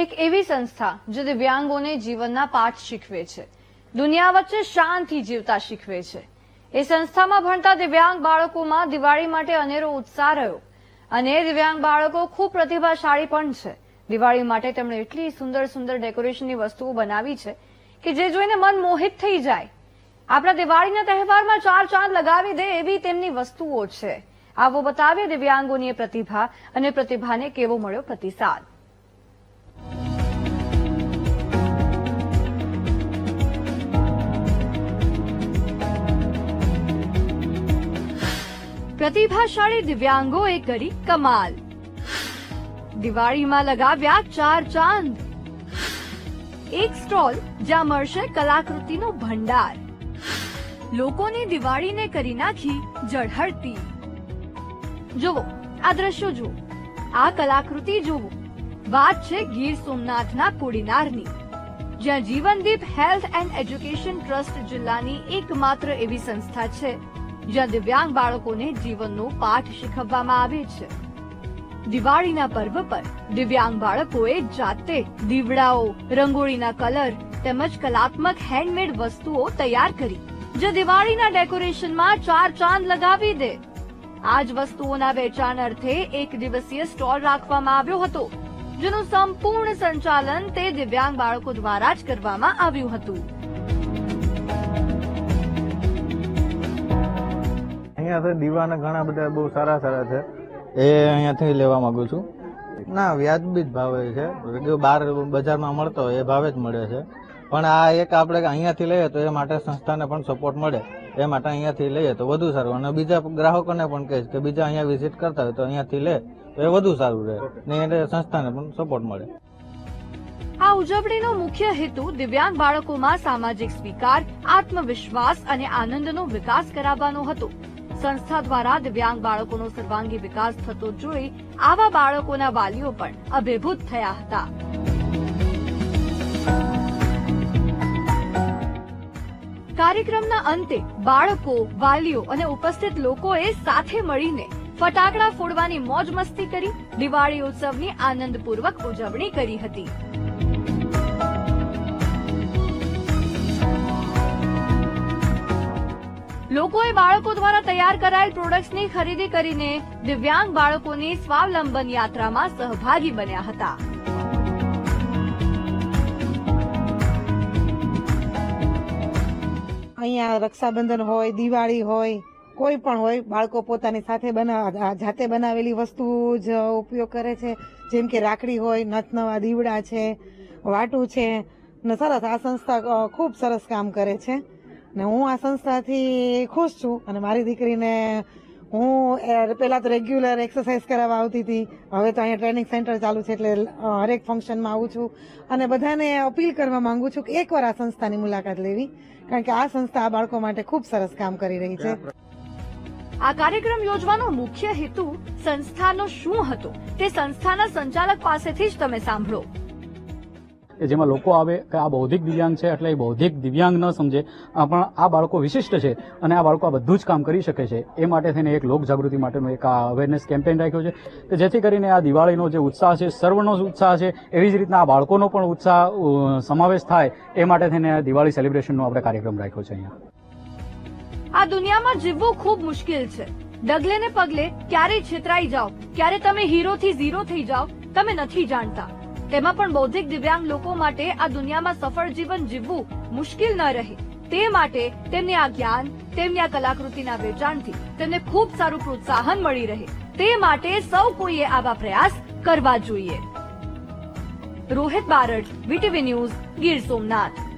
એક એવી સંસ્થા જે દિવ્યાંગોને જીવનના પાઠ શીખવે છે. દુનિયા વચ્ચે શાંતિ જીવતા શીખવે છે. એ સંસ્થામાં ભણતા દિવ્યાંગ બાળકોમાં દિવાળી માટે અનેરો ઉત્સાહ રહ્યો. અને દિવ્યાંગ બાળકો ખૂબ પ્રતિભાશાળી પણ છે. દિવાળી માટે તેમણે એટલી સુંદર સુંદર ડેકોરેશનની વસ્તુઓ બનાવી છે કે જે જોઈને મન મોહિત થઈ જાય. આપણા દિવાળીના તહેવારમાં ચાર ચાંદ લગાવી દે એવી તેમની વસ્તુઓ છે. આવો બતાવીએ દિવ્યાંગોની પ્રતિભા અને પ્રતિભાને કેવો મળ્યો પ્રતિસાદ. પ્રતિભાશાળી દિવ્યાંગોએ કરી કમાલ. દિવાળીમાં લગાવ્યા ચાર ચાંદ. એક સ્ટોલ જ્યાં મળશે કલાકૃતિનો ભંડાર. લોકોની દિવાળીને કરી નાખી જળહળતી જુઓ, આ દ્રશ્યો જુઓ. આ કલાકૃતિ જુઓ. વાત છે ગીર સોમનાથના કોડીનારની. જ્યાં Jivandeep health and education trust જિલ્લાની એકમાત્ર એવી સંસ્થા છે. જ્યાં દિવ્યાંગ બાળકોને જીવનનો પાઠ શીખવવામાં આવે છે. દિવાળીના પર્વ પર દિવ્યાંગ બાળકોએ જાતે દીવડાઓ, રંગોળીના કલર તેમજ કલાત્મક હેન્ડમેડ વસ્તુઓ તૈયાર કરી. જે દિવાળીના ડેકોરેશનમાં ચાર ચાંદ લગાવી દે. આ જ વસ્તુઓના વેચાણ અર્થે એક દિવસીય સ્ટોલ રાખવામાં આવ્યો હતો, જેનું સંપૂર્ણ સંચાલન તે દિવ્યાંગ બાળકો દ્વારા જ કરવામાં આવ્યું હતું. અહીંયા તો દીવાના ઘણા બધા બહુ સારા સારા છે. એ અહીંયાથી લેવા માંગુ છું. ના વ્યાજબી જ ભાવે છે. જો બહાર બજારમાં મળતો હોય એ ભાવે જ મળે છે. પણ આ એક આપણે અહીંયાથી લઈએ તો એ માટે સંસ્થાને પણ સપોર્ટ મળે. એ માટે અહીંયાથી લઈએ તો વધુ સારું. અને બીજા ગ્રાહકોને પણ કહીશ કે બીજા અહીંયા વિઝિટ કરતા હોય તો અહીંયાથી લે તો એ વધુ સારું રહે. ને એને સંસ્થાને પણ સપોર્ટ મળે. આ ઉજવણીનો મુખ્ય હેતુ દિવ્યાંગ બાળકોમાં સામાજિક સ્વીકાર આત્મવિશ્વાસ અને આનંદનો વિકાસ કરાવવાનો હતો. સંસ્થા દ્વારા દિવ્યાંગ બાળકોનો સર્વાંગી વિકાસ થતો જોઈ આવા બાળકોના વાલીઓ પણ અભિભૂત થયા હતા. કાર્યક્રમના અંતે બાળકો, વાલીઓ અને ઉપસ્થિત લોકોએ સાથે મળીને ફટાકડા ફોડવાની મોજ મસ્તી કરી, દિવાળી ઉત્સવની આનંદપૂર્વક ઉજવણી કરી હતી. લોકોએ બાળકો દ્વારા તૈયાર કરાયેલ પ્રોડક્ટ્સની ખરીદી કરીને દિવ્યાંગ બાળકોની સ્વાવલંબન યાત્રામાં સહભાગી બન્યા હતા. અહીંયા રક્ષાબંધન હોય, દિવાળી હોય, કોઈ પણ હોય, બાળકો પોતાની સાથે બનાવ જાતે બનાવેલી વસ્તુ જ ઉપયોગ કરે છે. જેમ કે રાખડી હોય, નથનવા દીવડા છે, વાટું છે. ને સરસ આ સંસ્થા ખૂબ સરસ કામ કરે છે. ને હું આ સંસ્થાથી ખુશ છું અને મારી દીકરીને હું પહેલાં તો રેગ્યુલર એક્સરસાઇઝ કરાવવા આવતી હતી. હવે તો અહીંયા ટ્રેનિંગ સેન્ટર ચાલુ છે એટલે હરેક ફંક્શનમાં આવું છું. અને બધાને અપીલ કરવા માંગુ છું કે એકવાર આ સંસ્થાની મુલાકાત લેવી, કારણ કે આ સંસ્થા આ બાળકો માટે ખૂબ સરસ કામ કરી રહી છે. આ કાર્યક્રમ યોજવાનો મુખ્ય હેતુ સંસ્થાનો શું હતો? તે સંસ્થાના સંચાલક પાસેથી જ તમે સાંભળો. કે જેમાં લોકો આવે કે આ બૌદ્ધિક દિવ્યાંગ છે એટલે એ બૌદ્ધિક દિવ્યાંગ ન સમજે. પણ આ બાળકો વિશિષ્ટ છે અને આ બાળકો આ બધું જ કામ કરી શકે છે. એ માટે થઈને એક લોક જાગૃતિ માટેનો એક આ અવેરનેસ કેમ્પેન રાખ્યો છે. કે જેથી કરીને આ દિવાળીનો જે ઉત્સાહ છે, સર્વનો ઉત્સાહ છે, એવી જ રીતના આ બાળકોનો પણ ઉત્સાહ સમાવેશ થાય એ માટે થઈને આ દિવાળી સેલિબ્રેશનનો આપણે કાર્યક્રમ રાખ્યો છે અહીંયા. આ દુનિયામાં જીવવું ખૂબ મુશ્કેલ છે. ડગલે ને પગલે ક્યારે છેતરાઈ જાઓ. ક્યારે તમે હીરોથી ઝીરો થઈ જાઓ, તમે નથી જાણતા. તેમાં પણ બૌદ્ધિક દિવ્યાંગ લોકો માટે આ દુનિયામાં સફળ જીવન જીવવું મુશ્કેલ ન રહે. તે માટે તેમને આ જ્ઞાન, તેમની આ કલાકૃતિના વેચાણથી તેમને ખૂબ સારું પ્રોત્સાહન મળી રહે. તે માટે સૌ કોઈએ આવા પ્રયાસ કરવા જોઈએ. Rohit Barad, VTV news, Gir Somnath.